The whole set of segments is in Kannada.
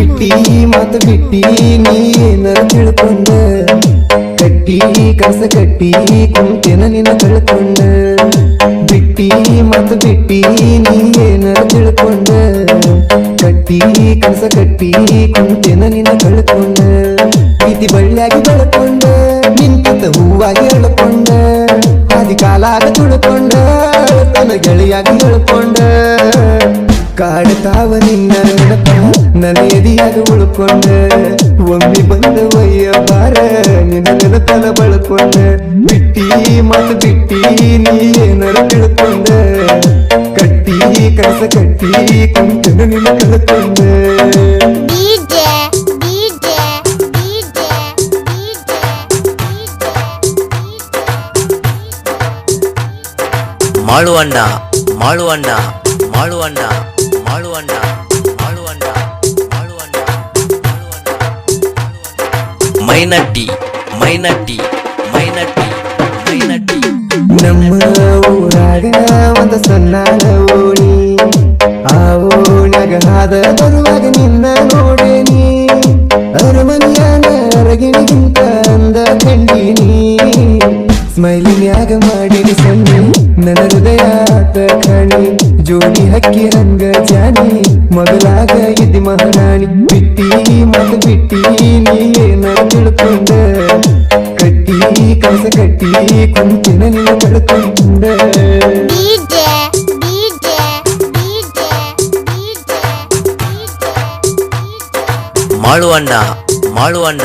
ಬಿಟ್ಟಿ ಮತ್ತ ಬಿಟ್ಟಿ, ನೀ ಏನಾರ ತಿಳ್ಕೊಂಡ? ಕಟ್ಟಿ, ಕಸ ಕಟ್ಟಿ, ಕುಂತೇನ ನಿನ್ನ ತಿಳ್ಕೊಂಡ ಬಿಟ್ಟಿ ಮತ್ತ ಬಿಟ್ಟಿ, ನೀ ಏನಾರ ತಿಳ್ಕೊಂಡ? ಕಟ್ಟಿ, ಕಸ ಕಟ್ಟಿ, ಕುಂತೇನ ನಿನ್ನ ಕಳ್ಕೊಂಡ. ಪ್ರೀತಿ ಬಳ್ಳಿಯಾಗಿ ಬೆಳ್ಕೊಂಡ ನಿಂತ ಹೂವಾಗಿ ಎಳ್ಕೊಂಡ ಆದಿ ಕಾಲಾಗ ತುಳ್ಕೊಂಡ, ತನ್ನ ಗೆಳೆಯಾಗಿ ಹೇಳ್ಕೊಂಡ ಕಾಡ್ತಾವ ನಿನ್ನ ನೆನಪ ನನ್ನ ಎದಿಯಾಗ ಉಳ್ಕೊಂಡ ಒಮ್ಮೆ ಬಂದ ಒಯ್ಯ ಬಾರ ನಿನ್ನ ನೆನಪನ ಬಳಕೊಂಡ ಬಿಟ್ಟಿ ಮಾತು ಬಿಟ್ಟಿ ನೀ ಏನಾರ ತಿಳ್ಕೊಂಡ ಕಟ್ಟಿ ಕಸ ಕಟ್ಟಿ ಕುಂತನ ನಿನ್ನ ಕಳ್ಕೊಂಡ DJ, DJ, DJ, ಮೈನಟ್ಟಿ ಮೈನಟ್ಟಿ ಮೈನಟ್ಟಿ ಮೈನಟ್ಟಿ. ನಮ್ಮ ಊರಾಗ ಒಂದು ಸಣ್ಣ ಓಣಿ. ಆ ಓಣ್ಯಾಗ ಹಾದ ಬರುವಾಗ ನಿನ್ನ ನೋಡೇನಿ. ಅರಮನೆಯಾಗ ಅರಗಿಣಿಗಿಂತ ಅಂದ ಕಂಡಿನಿ. ಸ್ಮೈಲಿನ್ಯಾಗ ಮಾಡಿನಿ ಸಣ್ಣ ನನ್ನ ಹೃದಯ ಮಗ ಬಿಟ್ಟಿ ನೀ ಏನಾರ ತಿಳ್ಕೊಂಡ ಕಟ್ಟಿ ಕಸ ಕಟ್ಟಿ ಕುಂತಿನ ನಿನ್ನ ಕಳ್ಕೊಂಡ DJ, DJ, DJ, ಮಾಳುವಣ್ಣ ಮಾಳುವಣ್ಣ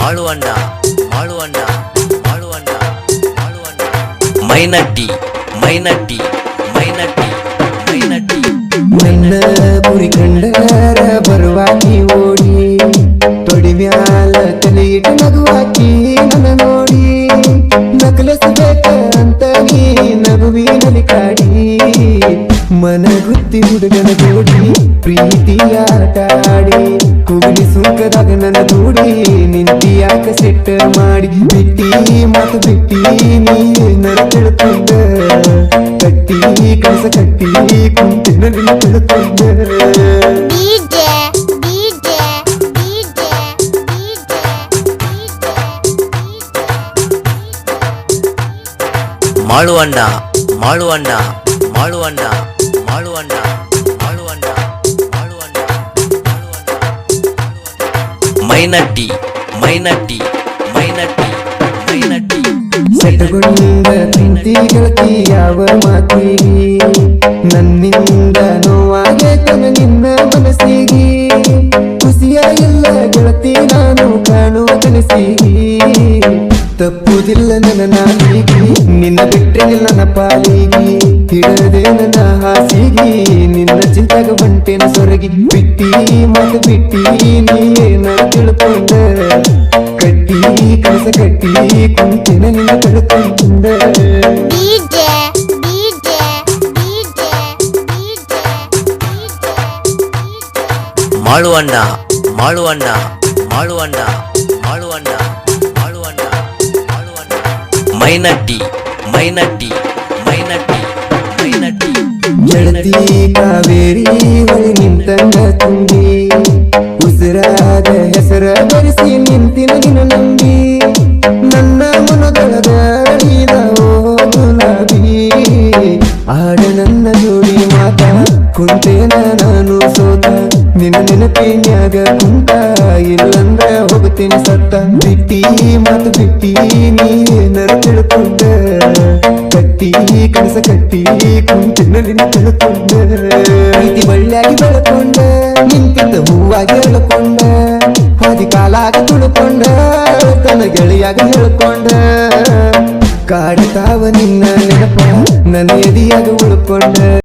ಮಾಳುವಣ್ಣ ಮಾಳುವಣ್ಣ ಮಾಳುವಣ್ಣ ಮಾಳುವಣ್ಣ ಮೈನಟ್ಟಿ ಮೈನಟ್ಟಿ ಮೈನಟ್ಟಿ ಮೈನಟ್ಟಿ ನನ್ನ ಗುರಿ ಕಂಡರ ಮನಗುತ್ತಿ ಹುಡುಗನ ಜೋಡಿ ಪ್ರೀತಿಯ ಆಟ ಆಡಿ ಕುಗಲಿ ಸುಖದಾಗ ನನ್ನ ದೂಡಿ ನಿಂತಿ ಯಾಕ ಸೆಟ್ಟ ಮಾಡಿ ಬಿಟ್ಟಿ ಮಾತು ಬಿಟ್ಟಿ ನೀ ನರ ತಿಳ್ಕೊಂಡ. ಕಟ್ಟಿ ಕಸ ಕಟ್ಟಿ ಕುಂತಿನ ನಿನ್ನ ತಿಳ್ಕೊಂಡ. ಮಾಡುವಣ್ಣ ಮಾಡುವಣ್ಣ DJ, ಮಾಳುವಣ್ಣ ಮಾಳುವಣ್ಣ ಮಾಳುವಣ್ಣ ಮಾಳುವಣ್ಣ ಮಾಳುವಣ್ಣ ಮಾಳುವಣ್ಣ ಮೈನಟ್ಟಿ ಮೈನಟ್ಟಿ ಮೈನಟ್ಟಿ ಮೈನಟ್ಟಿ. ಸೆಟಗೊಂಡ ಪ್ರೀತಿ ಗೆಳತಿ, ಯಾವ ಮಾತಿಗಿ ನನ್ನಿಂದ ನೋವಾಗೇತನ ನಿನ್ನ ಖುಷಿಯ ಇಲ್ಲ ಗೆಳತಿ, ನಾನು ಕಾಣುವ ಕನಸಿಗೆ. ತಪ್ಪುದಿಲ್ಲ ನನ್ನ ನಾಲಿಗೆ, ನಿನ್ನ ಬಿಟ್ಟರೆ ನನ್ನ ಪಾಲಿಗೆ. ಹಿಡದೆ ನನ್ನ ಹಾಸಿಗೆ ನಿನ್ನ ಚಿಂತಾಗ ಬಂಟೆನ ಸೊರಗಿ ಬಿಟ್ಟಿ ಮಾತು ಬಿಟ್ಟಿ ನೀ ಏನ ತಿಳ್ಕೊಂಡ ಕಟ್ಟಿ ಕಸ ಕಟ್ಟಿ ಕುಂತಿನ ನಿನ್ನ ಕಳ್ಕೊಂಡ DJ, DJ, DJ, ಮಾಳುವಣ್ಣ ಮಾಳುವಣ್ಣ ಮಾಳುವಣ್ಣ ಮಾಳುವಣ್ಣ ಮಾಳುವಣ್ಣ ಮಾಳುವಣ್ಣ ಮೈನಟ್ಟಿ ಮೈನಟ್ಟಿ ಮೈನಟ್ಟಿ ಮೈನಟ್ಟಿ ಗೆಳತಿ ಕಾವೇರಿ ಹೊಳಿ ನಿಂತಂಗ ತುಂಬಿ, ಉಸಿರಾದ ಹೆಸರ ಬರೆಸಿ ನಿಂತಿನ ದಿನ ನಂಬಿ, ನನ್ನ ಓ ಗುಲಾಬಿ ಆಡ ನನ್ನ ಜೋಡಿ ಮಾತ, ಕುಂತೇನ ನಾನು ಸೋತ, ನಿನ್ನ ನೆನಪಿನ್ಯಾಗ ಕುಂತ, ಇಲ್ಲಂದ್ರ ಹೋಗ್ತೀನಿ ಸತ್ತ. ಬಿಟ್ಟಿ ಮಾತು ಬಿಟ್ಟಿ ನೀ ಏನಾರ ತಿಳ್ಕೊಂಡ? ಕಟ್ಟಿ, ಕನಸ ಕಟ್ಟಿ ಕುಂಚಿನಲ್ಲಿ ತಿಳ್ಕೊಂಡ ಪ್ರೀತಿ ಬಳ್ಳಿಯಾಗಿ ಬೆಳಕೊಂಡೆ ನಿಂತಿದ್ದ ಹೂವಾಗಿ ಎಳ್ಕೊಂಡ ಹಾದಿ ಕಾಲಾಗಿ ತುಳ್ಕೊಂಡೆ, ತನ್ನ ಗೆಳೆಯಾಗಿ ಹೇಳ್ಕೊಂಡೆ. ಕಾಡ್ತಾವ ನಿನ್ನ ನೆನಪ ನನ್ನ ಎದಿಯಾಗ ಉಳ್ಕೊಂಡ.